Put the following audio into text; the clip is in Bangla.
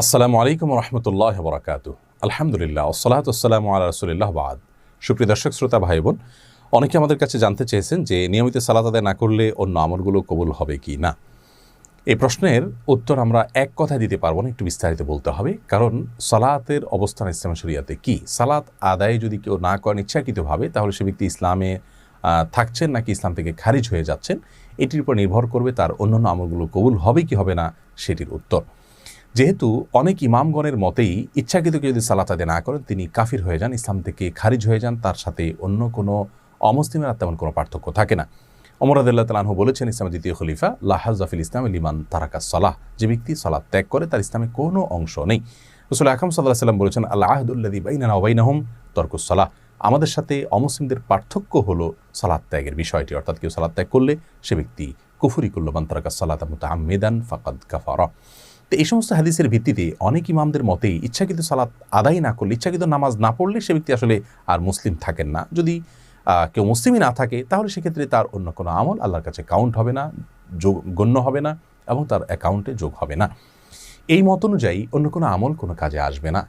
আসসালামু আলাইকুম রহমতুল্লাহ বরাকাত আলহামদুলিল্লাহ ওসলাত আসসালামু আল্লাহ রসুলিল্লাহ বাদ সুপ্রিয় দর্শক, শ্রোতা ভাই বোন অনেকে আমাদের কাছে জানতে চেয়েছেন যে নিয়মিত সালাত আদায় না করলে অন্য আমলগুলো কবুল হবে কি না। এই প্রশ্নের উত্তর আমরা এক কথায় দিতে পারব না, একটু বিস্তারিত বলতে হবে। কারণ সালাতের অবস্থান ইসলাম শরিয়াতে কি? সালাত আদায় যদি কেউ না করেন ইচ্ছাকৃতভাবে, তাহলে সে ব্যক্তি ইসলামে থাকছেন নাকি ইসলাম থেকে খারিজ হয়ে যাচ্ছেন? এটির উপর নির্ভর করবে তার অন্যান্য আমলগুলো কবুল হবে কি হবে না, সেটির উত্তর। যেহেতু অনেক ইমামগণের মতেই ইচ্ছাকৃত কেউ যদি সালাত আদায় না করেন, তিনি কাফির হয়ে যান, ইসলাম থেকে খারিজ হয়ে যান, তার সাথে অন্য কোনো অমুসলিমের তেমন কোনো পার্থক্য থাকে না। অমর আদাল্লাহ তালাহু বলেছেন, ইসলামের দ্বিতীয় খলিফা লাহাজ জাফিল ইসলাম লিমান তারাকা সালাহ। যে ব্যক্তি সালাদ ত্যাগ করে, তার ইসলামে কোনো অংশ নেই। রসুল আকরম সাল্লাহ সাল্লাম বলেছেন আল্লাহ আহদুল্লাদি বাইনানা ওবাইনাহম তর্কুসালাহ আমাদের সাথে অমুসলিমদের পার্থক্য হলো সালাদ ত্যাগের বিষয়টি। অর্থাৎ কেউ সালাদ ত্যাগ করলে সে ব্যক্তি কুফুরি করল, মান তারাকা সালাত আমেদান ফাকাদ কাফারা। তো এই সমস্ত হাদিসের ভিত্তিতে অনেক ইমামদের মতেই ইচ্ছাকৃত সালাত আদায় না করলে, ইচ্ছাকৃত নামাজ না পড়লে সে ব্যক্তি আসলে আর মুসলিম থাকেন না। যদি কেউ মুসলিমই না থাকে, তাহলে সেক্ষেত্রে তার অন্য কোনো আমল আল্লাহর কাছে কাউন্ট হবে না, যোগ, গণ্য হবে না এবং তার অ্যাকাউন্টে যোগ হবে না। এই মত অনুযায়ী অন্য কোনো আমল কোনো কাজে আসবে না।